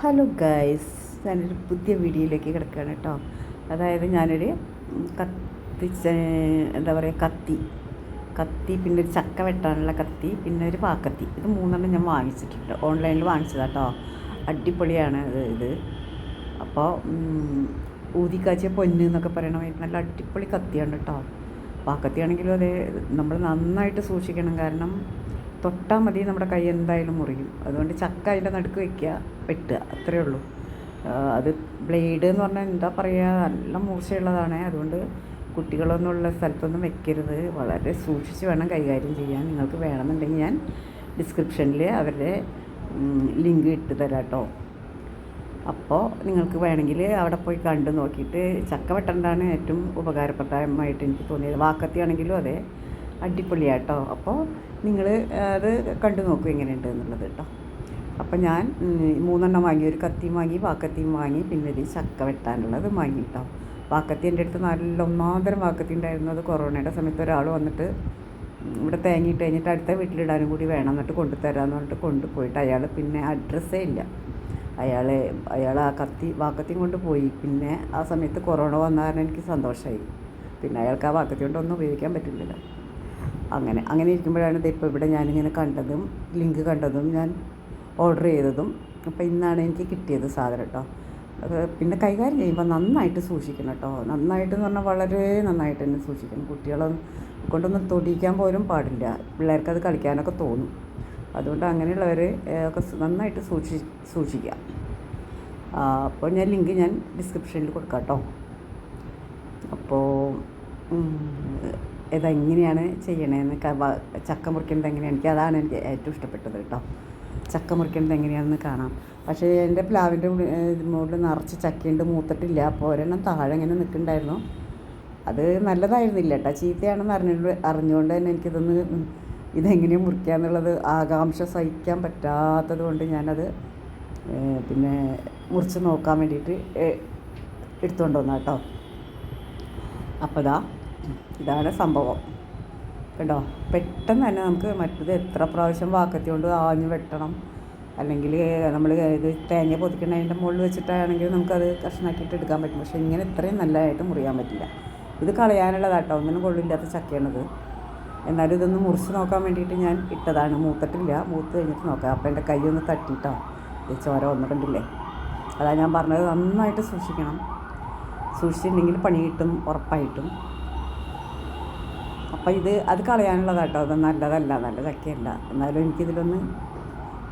Hello guys ഞാനൊരു പുതിയ വീഡിയോയിലേക്ക് കിടക്കുകയാണ് കേട്ടോ. അതായത് ഞാനൊരു കത്തിച്ച എന്താ പറയുക കത്തി. കത്തി പിന്നെ ഒരു ചക്ക വെട്ടാനുള്ള കത്തി പിന്നെ ഒരു പാക്കത്തി. ഇത് മൂന്നെണ്ണം ഞാൻ വാങ്ങിച്ചിട്ടുണ്ട്. ഓൺലൈനിൽ വാങ്ങിച്ചതാണ് കേട്ടോ. അടിപൊളിയാണ് ഇത് അപ്പോൾ ഊതിക്കാച്ചിയ പൊന്ന് എന്നൊക്കെ പറയണ നല്ല അടിപൊളി കത്തിയാണ് കേട്ടോ. പാക്കത്തിയാണെങ്കിലും അതെ നമ്മൾ നന്നായിട്ട് സൂക്ഷിക്കണം. കാരണം തൊട്ടാൽ മതി നമ്മുടെ കൈ എന്തായാലും മുറിയും. അതുകൊണ്ട് ചക്ക അതിന്റെ നടുക്ക് വെക്കുക വെട്ടുക അത്രയേ ഉള്ളൂ. അത് ബ്ലേഡ് എന്ന് പറഞ്ഞാൽ എന്താ പറയുക നല്ല മൂർച്ചയുള്ളതാണ്. അതുകൊണ്ട് കുട്ടികളൊന്നുള്ള സ്ഥലത്തൊന്നും വെക്കരുത്. വളരെ സൂക്ഷിച്ച് വേണം കൈകാര്യം ചെയ്യാൻ. നിങ്ങൾക്ക് വേണമെന്നുണ്ടെങ്കിൽ ഞാൻ ഡിസ്ക്രിപ്ഷനിൽ അവരുടെ ലിങ്ക് ഇട്ട് തരാം കേട്ടോ. അപ്പോൾ നിങ്ങൾക്ക് വേണമെങ്കിൽ അവിടെ പോയി കണ്ടു നോക്കിയിട്ട് ചക്ക വെട്ടണ്ടാണ് ഏറ്റവും ഉപകാരപ്രദമായിട്ട് എനിക്ക് തോന്നിയത്. വാക്കത്തി ആണെങ്കിലും അതെ. അടിപൊളിയാട്ടോ. അപ്പോൾ നിങ്ങൾ അത് കണ്ടു നോക്കൂ എങ്ങനെയുണ്ട് എന്നുള്ളത് കേട്ടോ. അപ്പോൾ ഞാൻ മൂന്നെണ്ണം വാങ്ങി ഒരു കത്തിയും വാങ്ങി വാക്കത്തിയും വാങ്ങി പിന്നെ ഒരു ചക്ക വെട്ടാനുള്ളത് വാങ്ങി കേട്ടോ. വാക്കത്തി എന്റെ അടുത്ത് നല്ല ഒന്നാന്തരം വാക്കത്തി ഉണ്ടായിരുന്നു. അത് കൊറോണയുടെ സമയത്ത് ഒരാൾ വന്നിട്ട് ഇവിടെ തേങ്ങിയിട്ട് കഴിഞ്ഞിട്ട് അടുത്ത വീട്ടിലിടാനും കൂടി വേണം എന്നിട്ട് കൊണ്ടുതരാമെന്ന് പറഞ്ഞിട്ട് കൊണ്ടുപോയിട്ട് അയാൾ പിന്നെ അഡ്രസ്സേ ഇല്ല. അയാൾ അയാൾ ആ കത്തി വാക്കത്തിയും കൊണ്ട് പോയി. പിന്നെ ആ സമയത്ത് കൊറോണ വന്ന കാരണം എനിക്ക് സന്തോഷമായി പിന്നെ അയാൾക്ക് ആ വാക്കത്തി കൊണ്ടൊന്നും ഉപയോഗിക്കാൻ പറ്റില്ലല്ലോ. അങ്ങനെ അങ്ങനെ ഇരിക്കുമ്പോഴാണ് ഇത് ഇപ്പോൾ ഇവിടെ ഞാനിങ്ങനെ കണ്ടതും ലിങ്ക് കണ്ടതും ഞാൻ ഓർഡർ ചെയ്തതും അപ്പോൾ ഇന്നാണ് എനിക്ക് കിട്ടിയത് സാധനം കേട്ടോ. പിന്നെ കൈകാര്യം ചെയ്യുമ്പോൾ നന്നായിട്ട് സൂക്ഷിക്കണം കേട്ടോ. നന്നായിട്ട് എന്ന് പറഞ്ഞാൽ വളരെ നന്നായിട്ട് തന്നെ സൂക്ഷിക്കണം. കുട്ടികളെ കൊണ്ടൊന്നും തൊടിയിക്കാൻ പോലും പാടില്ല. പിള്ളേർക്ക് അത് കളിക്കാനൊക്കെ തോന്നും. അതുകൊണ്ട് അങ്ങനെയുള്ളവർ ഒക്കെ നന്നായിട്ട് സൂക്ഷി സൂക്ഷിക്കുക. അപ്പോൾ ഞാൻ ലിങ്ക് ഞാൻ ഡിസ്ക്രിപ്ഷനിൽ കൊടുക്കാം കേട്ടോ. അപ്പോൾ ഇതെങ്ങനെയാണ് ചെയ്യണതെന്ന് ചക്ക മുറിക്കുന്നത് എങ്ങനെയാണ്? എനിക്ക് അതാണ് എനിക്ക് ഏറ്റവും ഇഷ്ടപ്പെട്ടത് കേട്ടോ. ചക്ക മുറിക്കുന്നത് എങ്ങനെയാണെന്ന് കാണാം. പക്ഷേ എന്റെ പ്ലാവിന്റെ മുകളിൽ നിറച്ച് ചക്കയുണ്ട് മൂത്തിട്ടില്ല. അപ്പോൾ ഒരെണ്ണം താഴെ ഇങ്ങനെ നിൽക്കുന്നുണ്ടായിരുന്നു. അത് നല്ലതായിരുന്നില്ല കേട്ടോ. ചീത്തയാണെന്ന് അറിഞ്ഞു അറിഞ്ഞുകൊണ്ട് തന്നെ എനിക്കിതൊന്ന് ഇതെങ്ങനെയാണ് മുറിക്കുക എന്നുള്ളത് ആകാംക്ഷ സഹിക്കാൻ പറ്റാത്തത് കൊണ്ട് ഞാനത് പിന്നെ മുറിച്ച് നോക്കാൻ വേണ്ടിയിട്ട് എടുത്തുകൊണ്ട് വന്ന കേട്ടോ. അപ്പോൾ ഇതാ ഇതാണ് സംഭവം. കേട്ടോ പെട്ടെന്ന് തന്നെ നമുക്ക് മറ്റത് എത്ര പ്രാവശ്യം വാക്കത്തി കൊണ്ട് ആഞ്ഞു വെട്ടണം. അല്ലെങ്കിൽ നമ്മൾ ഇത് തേങ്ങ പൊതിക്കണതിന്റെ മുകളിൽ വെച്ചിട്ടാണെങ്കിൽ നമുക്കത് കഷ്ണാക്കിയിട്ട് എടുക്കാൻ പറ്റും. പക്ഷേ ഇങ്ങനെ ഇത്രയും നല്ലതായിട്ട് മുറിയാൻ പറ്റില്ല. ഇത് കളയാനുള്ളതാട്ടോ. ഒന്നിനും കൊള്ളില്ലാത്ത ചക്കയാണിത്. എന്നാലും ഇതൊന്ന് മുറിച്ച് നോക്കാൻ വേണ്ടിയിട്ട് ഞാൻ ഇട്ടതാണ്. മൂത്തിട്ടില്ല. മൂത്ത് കഴിഞ്ഞിട്ട് നോക്കാം. അപ്പോൾ എന്റെ കൈ ഒന്ന് തട്ടിയിട്ടോ ചോര വന്നിട്ടുണ്ടില്ലേ അതാ ഞാൻ പറഞ്ഞത് നന്നായിട്ട് സൂക്ഷിക്കണം. സൂക്ഷിച്ചിട്ടുണ്ടെങ്കിൽ പണി കിട്ടും. ഉറപ്പായിട്ടും. അപ്പം ഇത് അത് കളയാനുള്ളതാട്ടോ. അത് നല്ലതല്ല നല്ല ചക്കയല്ല. എന്നാലും എനിക്കിതിലൊന്ന്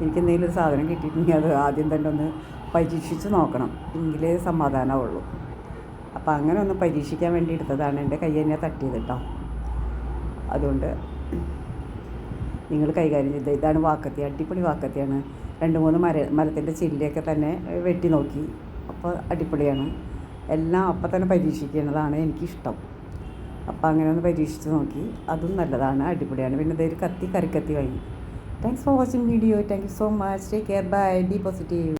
എനിക്ക് എന്തെങ്കിലും ഒരു സാധനം കിട്ടിയിട്ടുണ്ടെങ്കിൽ അത് ആദ്യം തന്നെ ഒന്ന് പരീക്ഷിച്ച് നോക്കണം. എങ്കിലേ സമാധാനമുള്ളൂ അപ്പം അങ്ങനെ ഒന്ന് പരീക്ഷിക്കാൻ വേണ്ടി എടുത്തതാണ് എന്റെ കൈ തന്നെ തട്ടിയത് കേട്ടോ അതുകൊണ്ട് നിങ്ങൾ കൈകാര്യം ചെയ്ത ഇതാണ് വാക്കത്തി അടിപൊളി വാക്കത്തിയാണ്. രണ്ട് മൂന്ന് മര മരത്തിന്റെ ചില്ലയൊക്കെ തന്നെ വെട്ടി നോക്കി. അപ്പോൾ അടിപൊളിയാണ്. എല്ലാം അപ്പം തന്നെ പരീക്ഷിക്കുന്നതാണ് എനിക്കിഷ്ടം. അപ്പോൾ അങ്ങനെ ഒന്ന് പരീക്ഷിച്ച് നോക്കി. അതും നല്ലതാണ് അടിപൊളിയാണ്. പിന്നെ ഇതൊരു കത്തി കറിക്കത്തി വാങ്ങി. Thanks for watching video thank you so much take care bye be positive